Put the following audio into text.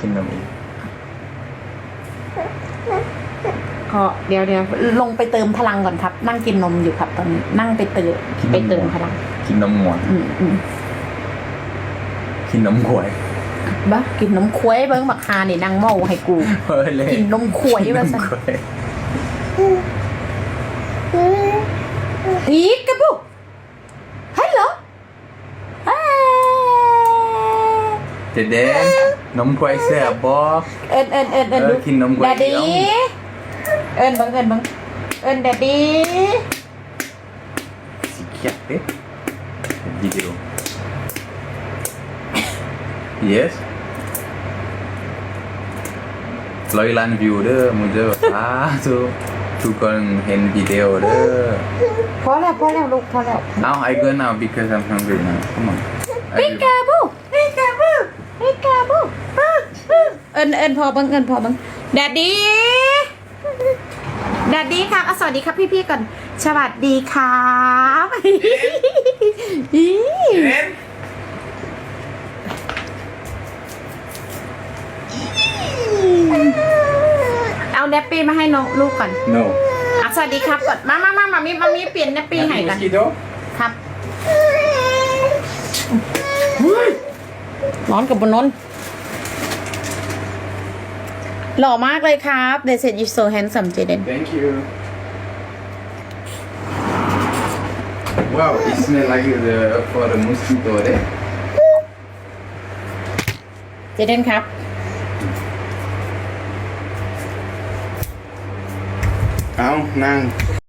กินนมอีกก็เดี๋ยวเดี๋ยวลงไปเติมพลังก่อนครับ นั่งกินนมอยู่ครับตอนนี้ นั่งไปเติมไปเติมพลัง กินนมหมวนอืมอืมกินนมขวายบ้ากินนมควายเบิ้งบักฮานี่นางเมาให้กูเฮ้ยเลยกินนมควายว่าสันขวายอีกกระบุฮัลโหลเอ้ยเจเด นนมขวายแซ่บบ่เอินเอินเอินเอินเออดูกินนมควายดดดี้เอินเบังเอินเบังเอินดดดี้สิเกียดเด้วิดีโอ yes ร้อยล้านวิวเด้อมึงเด้อสาธุทุกคนเห็นวิดีโอเด้อ พอแล้วพอแล้วลูกพอแล้ว Now I go now because I'm hungry now. Come on. I ปิกา will- บูปิกาบูปิกาบู เอินเอินพอเบังเอินพอเบังดดดี้ดดดี้ครับอะสวัสดีครับพี่ๆก่อนสวัสดีครับอีเอาแนปปี้มาให้น้องลูกก่อน No. อะสวัสดีครับก่อน มามามามามีมามีเปลี่ยนแนปปี้ให้กัน mosquito? ครับร้อนกับบนนน หล่อมากเลยครับ They said you so handsome Jaden Thank you. Wow, it smells like the for the mosquito there. Jaden ครับ เอานั่ง